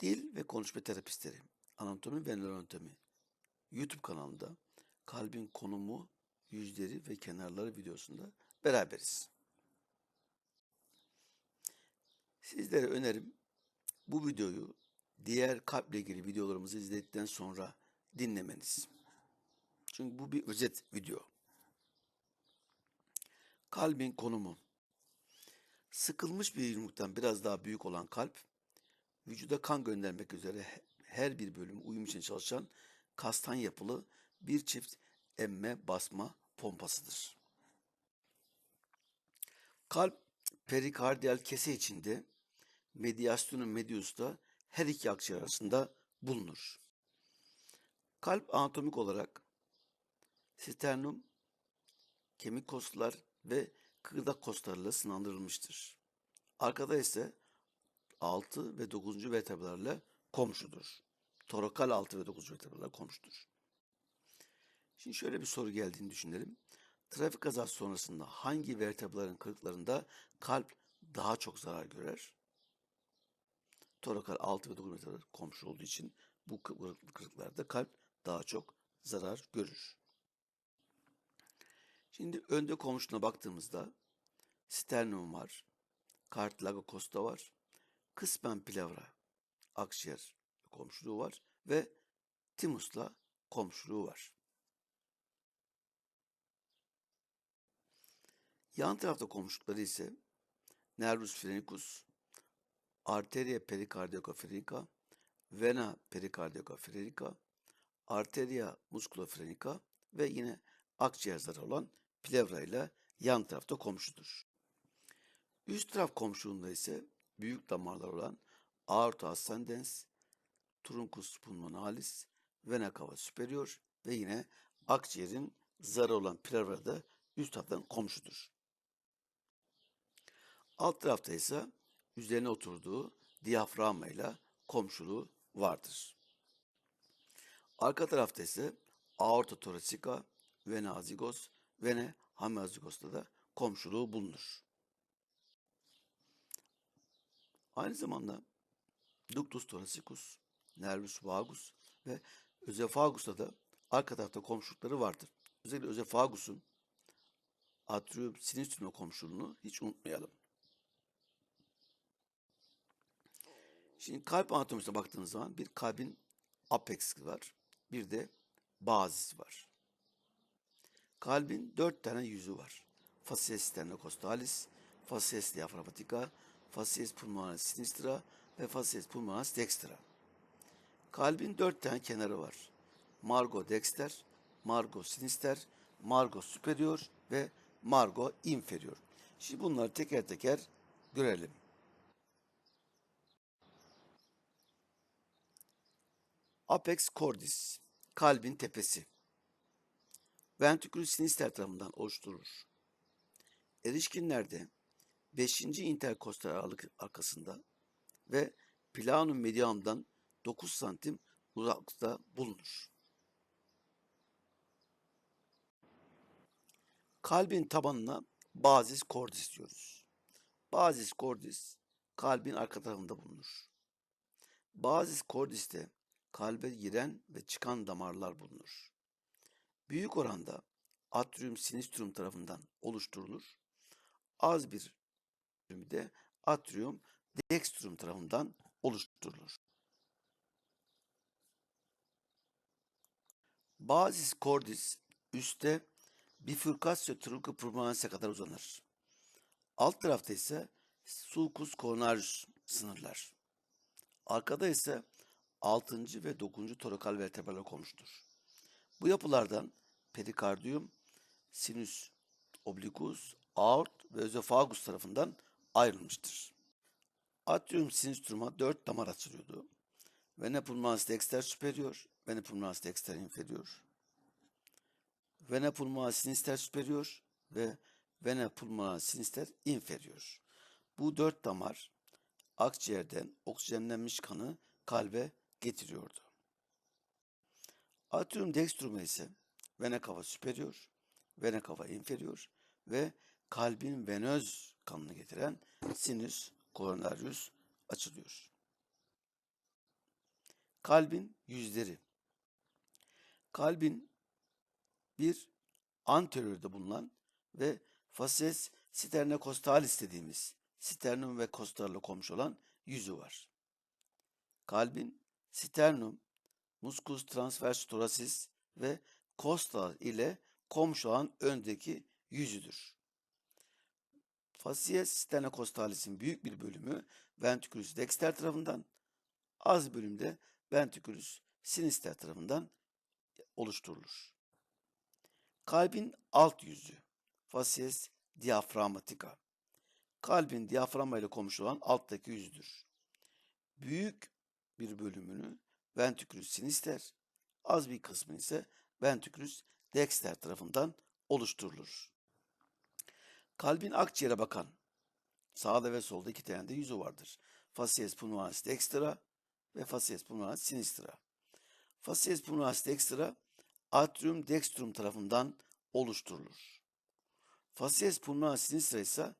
Dil ve konuşma terapistleri, anatomi ve nöroanatomi YouTube kanalında kalbin konumu, yüzleri ve kenarları videosunda beraberiz. Sizlere önerim bu videoyu diğer kalple ilgili videolarımızı izledikten sonra dinlemeniz. Çünkü bu bir özet video. Kalbin konumu. Sıkılmış bir yumruktan biraz daha büyük olan kalp, vücuda kan göndermek üzere he- her bir bölüm uyum için çalışan kastan yapılı bir çift emme basma pompasıdır. Kalp perikardiyal kese içinde mediastinum medius'ta her iki akciğer arasında bulunur. Kalp anatomik olarak sternum, kemik kostlar ve kıkırdak kostlarıyla sınırlandırılmıştır. Arkada ise 6 ve 9. vertebralarla komşudur. Torakal 6 ve 9. vertebralarla komşudur. Şimdi şöyle bir soru geldiğini düşünelim. Trafik kazası sonrasında hangi vertebraların kırıklarında kalp daha çok zarar görer? Torakal 6 ve 9 vertebralar komşu olduğu için bu kırık- kırıklarda kalp daha çok zarar görür. Şimdi önde komşuna baktığımızda sternum var, cartilago costa var, kısmen plevra, akciğer komşuluğu var ve timusla komşuluğu var. Yan tarafta komşulukları ise nervus phrenicus, arteria pericardiaca phrenica, vena pericardiaca phrenica, arteria musculofrenica ve yine akciğer zarı olan plevra ile yan tarafta komşudur. Üst taraf komşuluğunda ise büyük damarlar olan aorta ascendens, truncus pulmonalis, vena cava superior ve yine akciğerin zarı olan plevra da üst taraftan komşudur. Alt tarafta ise üzerine oturduğu diyafragma ile komşuluğu vardır. Arka tarafta ise aorta thoracica, vena azigos, vena hemiazigos'ta da komşuluğu bulunur. Aynı zamanda ductus thoracicus, nervus vagus ve özephagus'ta da arka tarafta komşulukları vardır. Özellikle özephagus'un atrium sinistrum komşuluğunu hiç unutmayalım. Şimdi kalp anatomisine baktığınız zaman bir kalbin apex var. Bir de bazisi var. Kalbin dört tane yüzü var. Facies sternocostalis, facies diaphragmatica, facies pulmonalis sinistra ve facies pulmonalis dextra. Kalbin dört tane kenarı var. Margo dexter, margo sinister, margo superior ve margo inferior. Şimdi bunları teker teker görelim. Apex cordis, kalbin tepesi. Ventriculi sinister tarafından oluşturulur. Erişkinlerde 5. interkostal aralık arkasında ve planum medianumdan 9 santim uzaklıkta bulunur. Kalbin tabanına bazis cordis diyoruz. Bazis cordis kalbin arka tarafında bulunur. Bazis cordis'te kalbe giren ve çıkan damarlar bulunur. Büyük oranda atrium sinistrum tarafından oluşturulur. Az bir de atrium dextrum tarafından oluşturulur. Bazis cordis üstte bifurcatio trunca pulmonaris'e kadar uzanır. Alt tarafta ise sulcus coronarius sınırlar. Arkada ise 6. ve 9. torakal vertebralar komşudur. Bu yapılardan perikardiyum, sinüs obliquus, aort ve özofagus tarafından ayrılmıştır. Atrium sinistruma 4 damar açılıyordu. Vena pulmonalis dexter superior, vena pulmonalis dexter inferior, vena pulmonalis sinister superior ve vena pulmonalis sinister inferior. Bu dört damar akciğerden oksijenlenmiş kanı kalbe getiriyordu. Atrium dextrum'a ise vena cava superior, vena cava inferior ve kalbin venöz kanını getiren sinüs coronarius açılıyor. Kalbin yüzleri. Kalbin bir anteriorda bulunan ve facies sternocostalis dediğimiz sternum ve kostarla komşu olan yüzü var. Kalbin sternum, muscus transversus thoracis ve costa ile komşu olan öndeki yüzüdür. Facies sternocostalis'in büyük bir bölümü ventriculus dexter tarafından, az bölümde ventriculus sinister tarafından oluşturulur. Kalbin alt yüzü, facies diafragmatica. Kalbin diyaframa ile komşu olan alttaki yüzüdür. Büyük bir bölümünü ventriculus sinister, az bir kısmı ise ventriculus dexter tarafından oluşturulur. Kalbin akciğere bakan sağda ve solda iki tane de yüzü vardır. Facies pulmonalis dextra ve facies pulmonalis sinistra. Facies pulmonalis dextra atrium dextrum tarafından oluşturulur. Facies pulmonalis sinistra ise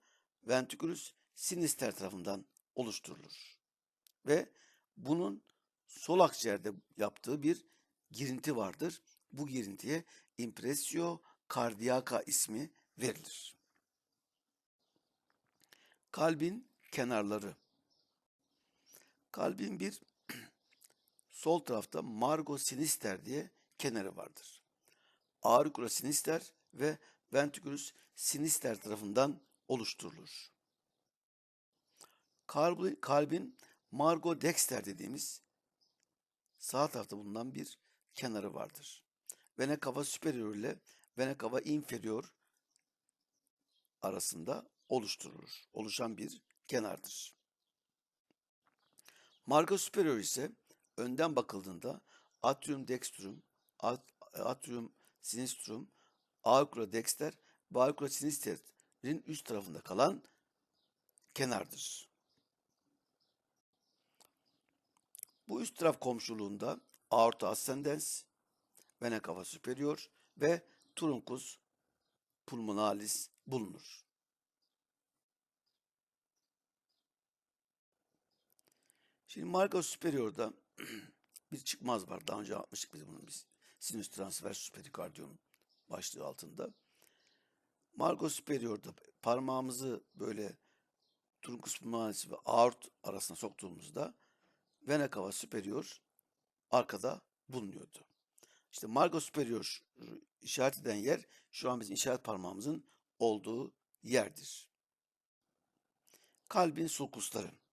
ventriculus sinister tarafından oluşturulur. Ve bunun sol akciğerde yaptığı bir girinti vardır. Bu girintiye impressio cardiaca ismi verilir. Kalbin kenarları. Kalbin bir sol tarafta margo sinister diye kenarı vardır. Auricula sinister ve ventriculus sinister tarafından oluşturulur. Kalbi, kalbin margo dexter dediğimiz sağ tarafta bulunan bir kenarı vardır. Vena cava superior ile vena cava inferior arasında oluşturulur. Oluşan bir kenardır. Margo superior ise önden bakıldığında atrium dextrum, atrium sinistrum, auricula dexter ve auricula sinister'in üst tarafında kalan kenardır. Bu üst taraf komşuluğunda aorta ascendens, vena cava superior ve truncus pulmonalis bulunur. Şimdi Margo Superior'da bir çıkmaz var. Daha önce yapmıştık biz bunu. Biz sinüs transversus perikardium başlığı altında. Margo Superior'da parmağımızı böyle truncus pulmonalis ve aort arasına soktuğumuzda vena cava superior arkada bulunuyordu. İşte Margo Superior işaret eden yer şu an bizim işaret parmağımızın olduğu yerdir. Kalbin sulkusları.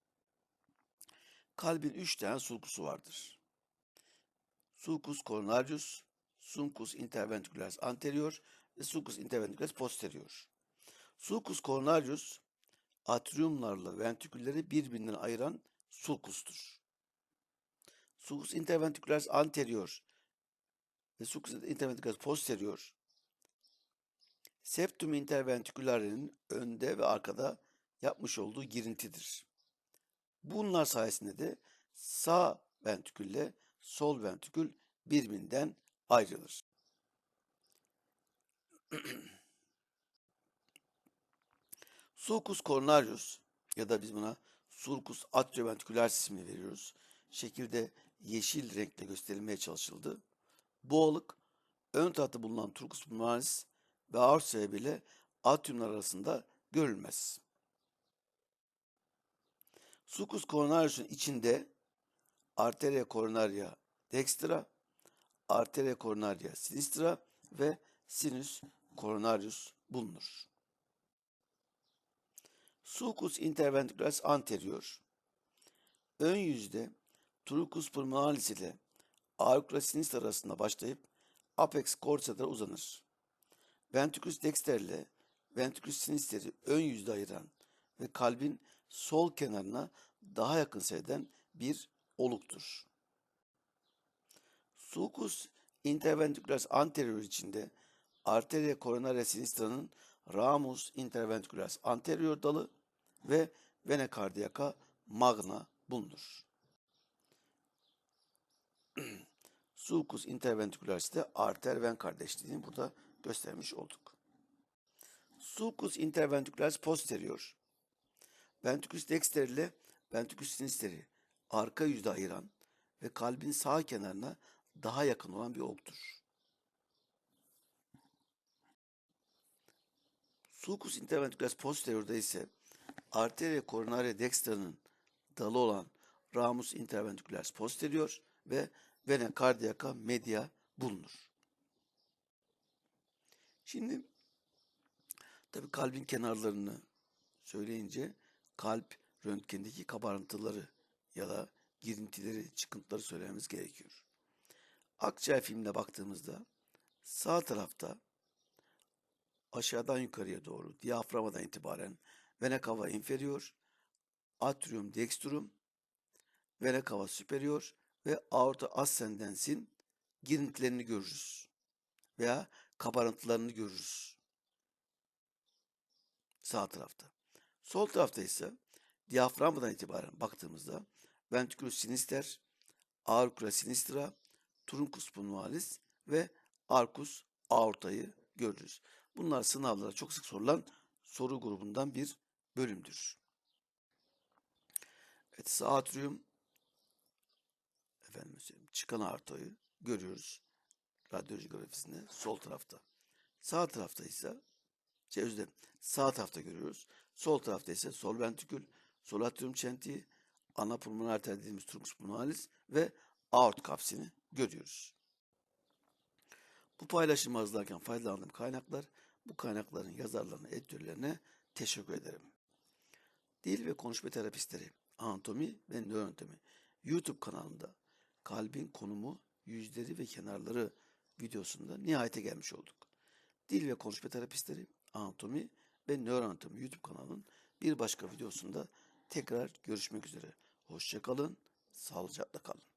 Kalbin üç tane sulkusu vardır. Sulcus coronarius, sulcus interventricularis anterior ve sulcus interventricularis posterior. Sulcus coronarius atriumlarla ventrikülleri birbirinden ayıran sulkustur. Sulcus interventricularis anterior ve sulcus interventricularis posterior septum interventriculare'nin önde ve arkada yapmış olduğu girintidir. Bunlar sayesinde de sağ ventrikülle sol ventrikül birbirinden ayrılır. Sulcus coronarius ya da biz buna sulcus atrioventricularis ismini veriyoruz. Şekilde yeşil renkle gösterilmeye çalışıldı. Oluk ön tarafta bulunan turkus pulmonalis ve aort sebebiyle atriumlar arasında görülmez. Sulcus coronarius'un içinde arteria coronaria dextra, arteria coronaria sinistra ve sinus coronarius bulunur. Sulcus interventricularis anterior ön yüzde truncus pulmonalis ile auricula sinistra arasında başlayıp apex corsa'da uzanır. Ventriculus dexter ile ventriculus sinisteri ön yüzde ayıran ve kalbin sol kenarına daha yakın seyreden bir oluktur. Sulcus interventricularis anterior içinde arteria coronaria sinistra'nın ramus interventricularis anterior dalı ve vena cardiaca magna bulunur. Sulcus interventricularis de arter ven kardeşliğini burada göstermiş olduk. Sulcus interventricularis posterior ventricus dexter ile ventricus sinisteri arka yüzde ayıran ve kalbin sağ kenarına daha yakın olan bir oktur. Sulcus interventricularis posterior'da ise arteria coronaria dextra'nın dalı olan ramus interventricularis posterior ve vena cardiaca media bulunur. Şimdi tabii kalbin kenarlarını söyleyince kalp röntgendeki kabarıntıları ya da girintileri, çıkıntıları söylememiz gerekiyor. Akciğer filmine baktığımızda sağ tarafta aşağıdan yukarıya doğru diyaframadan itibaren vena cava inferior, atrium dextrum, vena cava superior ve aorta ascendensin girintilerini görürüz veya kabarıntılarını görürüz. Sağ tarafta. Sol tarafta ise diyaframdan itibaren baktığımızda ventriculus sinister, auricula sinistra, truncus pulmonalis ve arcus aortayı görürüz. Bunlar sınavlara çok sık sorulan soru grubundan bir bölümdür. Evet, sağ atrium efendim söyleyeyim, çıkan aortayı görüyoruz radyoloji grafisinde sol tarafta. Sağ tarafta ise şey özür dilerim, sağ tarafta görüyoruz. Sol tarafta ise sol ventrikül, sol atrium çentiği, ana pulmoner arter dediğimiz truncus pulmonalis ve aort kapsini görüyoruz. Bu paylaşımı hazırlarken faydalandığım kaynaklar, bu kaynakların yazarlarına, editörlerine teşekkür ederim. Dil ve konuşma terapistleri, anatomi ve nöroanatomi YouTube kanalında kalbin konumu, yüzleri ve kenarları videosunda nihayete gelmiş olduk. Dil ve konuşma terapistleri, anatomi ve nöroanatomi YouTube kanalının bir başka videosunda tekrar görüşmek üzere. Hoşçakalın, sağlıcakla kalın.